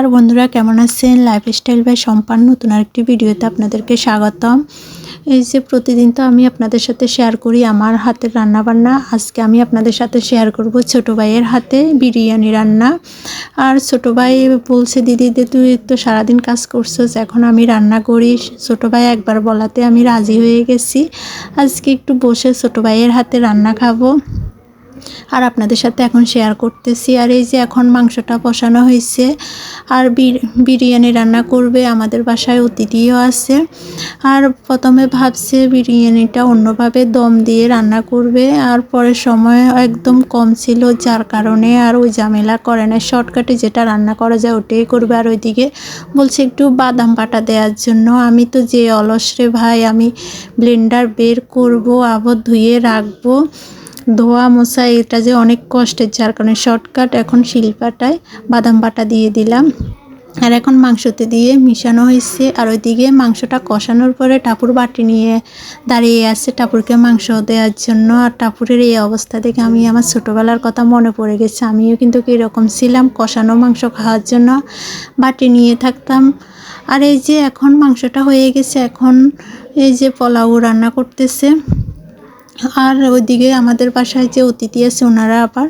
নমস্কার বন্ধুরা, কেমন আছেন? লাইফস্টাইল বাই সম্পান নতুন আরেকটি ভিডিওতে আপনাদেরকে স্বাগতম। এই যে প্রতিদিন তো আমি আপনাদের সাথে শেয়ার করি আমার হাতের রান্না বান্না আজকে আমি আপনাদের সাথে শেয়ার করব ছোট ভাইয়ের হাতে বিরিয়ানি রান্না। আর ছোট ভাই বলছে, দিদি, দে, তুই তো সারাদিন কাজ করছিস, এখন আমি রান্না করি ছোট ভাই একবার বলাতে আমি রাজি হয়ে গেছি। আজকে একটু বসে ছোট ভাইয়ের হাতে রান্না খাব। আর আপনাদের সাথে এখন শেয়ার করতেছি। আর এই যে এখন মাংসটা বসানো হয়েছে, আর বির- বিরিয়ানি রান্না করবে আমাদের বাসায় অতিথিও আছে। আর প্রথমে ভাবছে বিরিয়ানিটা অন্যভাবে দম দিয়ে রান্না করবে, আর পরে সময় একদম কম ছিল যার কারণে আর ওই ঝামেলা করে না। শর্টকাটে যেটা রান্না করা যায় ওটাই করবে। আর ওইদিকে বলছে একটু বাদাম বাটা দেওয়ার জন্য। আমি তো যে অলস রে ভাই, আমি ব্লেন্ডার বের করব, আবার ধুয়ে রাখব। ধোয়া, মোছা, এটা যে অনেক কষ্টের, যার কারণে শর্টকাট এখন শিলপাটায় বাদাম বাটা দিয়ে দিলাম। আর এখন মাংসতে দিয়ে মিশানো হয়েছে। আর ওইদিকে মাংসটা কষানোর পরে টাপুর বাটি নিয়ে দাঁড়িয়ে আছে টাপুরকে মাংস দেওয়ার জন্য। আর টাপুরের এই অবস্থা দেখে আমি আমার ছোটোবেলার কথা মনে পড়ে গেছে। আমিও কিন্তু কীরকম ছিলাম কষানো মাংস খাওয়ার জন্য। বাটি নিয়ে থাকতাম। আর এই যে এখন মাংসটা হয়ে গেছে, এখন এই যে পোলাও রান্না করতেছে। আর ওইদিকে আমাদের বাসায় যে অতিথি আছে, ওনারা আবার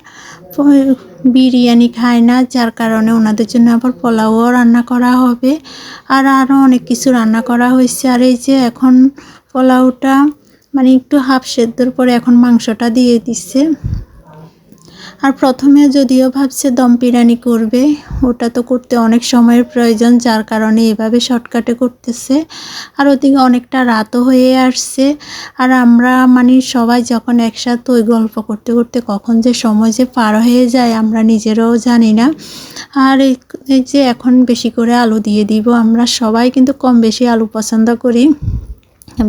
বিরিয়ানি খায় না, যার কারণে ওনাদের জন্য আবার পোলাও রান্না করা হবে আর আরও অনেক কিছু রান্না করা হয়েছে। আর এই যে এখন পোলাওটা মানে একটু হাফ সেদ্ধর পরে এখন মাংসটা দিয়ে দিচ্ছে। আর প্রথমে যদিও ভাবছে দম বিরিয়ানি করবে, ওটা তো করতে অনেক সময়ের প্রয়োজন, যার কারণে এভাবে শর্টকাটে করতেছে। আর ওদিকে অনেকটা রাতও হয়ে আসছে। আর আমরা মানে সবাই যখন একসাথে ওই গল্প করতে করতে কখন যে সময় যে পার হয়ে যায়, আমরা নিজেরাও জানি না। আর এই যে এখন বেশি করে আলু দিয়ে দিব, আমরা সবাই কিন্তু কম বেশি আলু পছন্দ করি।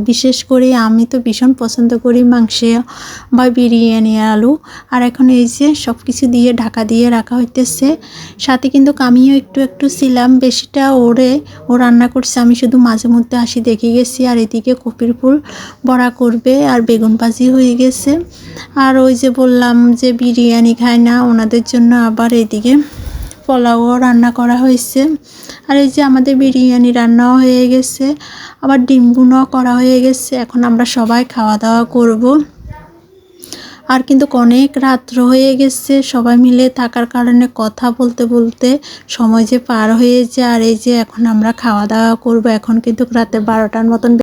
বিশেষ করে আমি তো ভীষণ পছন্দ করি মাংসে বা বিরিয়ানি, আলু। আর এখন এই যে সব কিছু দিয়ে ঢাকা দিয়ে রাখা হইতেছে, সাথে কিন্তু আমিও একটু একটু ছিলাম, বেশিটা ওরে ও রান্না করছে, আমি শুধু মাঝে মধ্যে আসি দেখে গেছি, আর এদিকে কপির ফুল বড়া করবে, আর বেগুন ভাজি হয়ে গেছে। আর ওই যে বললাম যে বিরিয়ানি খায় না, ওনাদের জন্য আবার এদিকে পোলাওও রান্না করা হয়েছে। আর এই যে আমাদের বিরিয়ানি রান্নাও হয়ে গেছে, আবার ডিম বুনাও করা হয়ে গেছে। এখন আমরা সবাই খাওয়া দাওয়া করব। আর কিন্তু অনেক রাত্র হয়ে গেছে, সবাই মিলে থাকার কারণে কথা বলতে বলতে সময় যে পার হয়ে যায়। আর এই যে এখন আমরা খাওয়া দাওয়া করব, এখন কিন্তু রাতে বারোটার মতন